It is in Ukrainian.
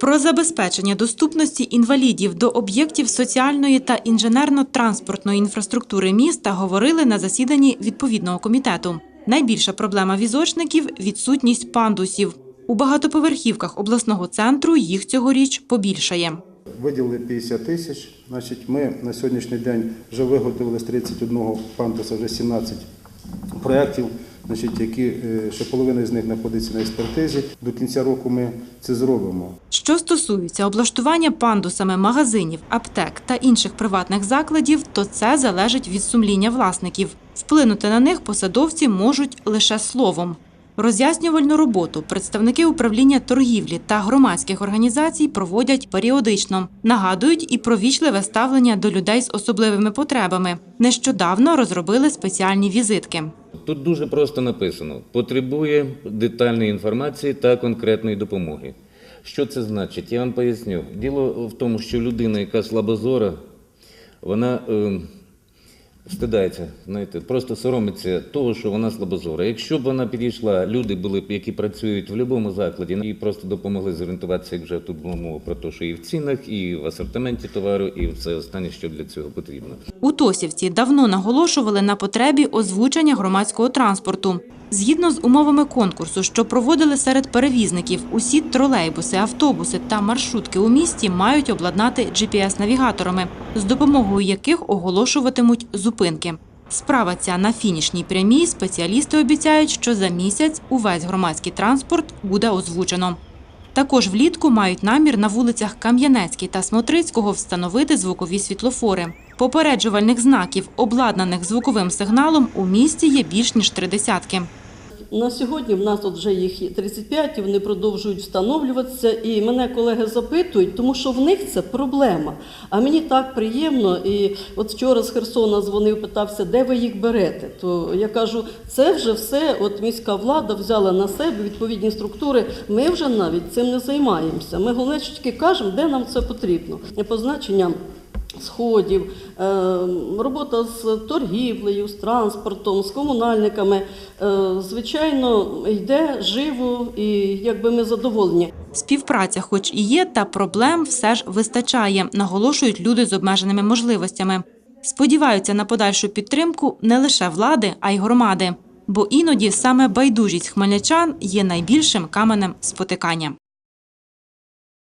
Про забезпечення доступності інвалідів до об'єктів соціальної та інженерно-транспортної інфраструктури міста говорили на засіданні відповідного комітету. Найбільша проблема візочників відсутність пандусів. У багатоповерхівках обласного центру їх цьогоріч побільшає. Виділили 50 тисяч. Значить, ми на сьогоднішній день вже виготовили з 31 пандуса вже 17 проєктів, значить, які е, ще половина з них знаходиться на експертизі. До кінця року ми це зробимо. Що стосується облаштування пандусами магазинів, аптек та інших приватних закладів, то це залежить від сумління власників. Вплинути на них посадовці можуть лише словом. Роз'яснювальну роботу представники управління торгівлі та громадських організацій проводять періодично, нагадують і про вічливе ставлення до людей з особливими потребами. Нещодавно розробили спеціальні візитки. Тут дуже просто написано: потребує детальної інформації та конкретної допомоги. Що це значить? Я вам поясню. Діло в тому, що людина, яка слабозора, вона е, стидається, знаєте, просто соромиться того, що вона слабозора. Якщо б вона підійшла, люди були б, які працюють в будь-якому закладі, і просто допомогли зорієнтуватися, як вже тут була мова про те, що і в цінах, і в асортименті товару, і все останнє, що для цього потрібно. У Тосівці давно наголошували на потребі озвучення громадського транспорту. Згідно з умовами конкурсу, що проводили серед перевізників, усі тролейбуси, автобуси та маршрутки у місті мають обладнати GPS-навігаторами, з допомогою яких оголошуватимуть зупинки. Справа ця на фінішній прямій спеціалісти обіцяють, що за місяць увесь громадський транспорт буде озвучено. Також влітку мають намір на вулицях Кам'янецькій та Смотрицького встановити звукові світлофори. Попереджувальних знаків, обладнаних звуковим сигналом, у місті є більш ніж три десятки. На сьогодні в нас от вже їх є 35, і вони продовжують встановлюватися. І мене колеги запитують, тому що в них це проблема. А мені так приємно. І от вчора з Херсона дзвонив, питався, де ви їх берете. То я кажу, це вже все. От міська влада взяла на себе відповідні структури. Ми вже навіть цим не займаємося. Ми головне що тільки кажемо, де нам це потрібно. Позначення сходів, е, робота з торгівлею, з транспортом, з комунальниками, е, звичайно, йде живо і якби ми задоволені. Співпраця, хоч і є, та проблем все ж вистачає, наголошують люди з обмеженими можливостями. Сподіваються на подальшу підтримку не лише влади, а й громади. Бо іноді саме байдужість хмельничан є найбільшим каменем спотикання.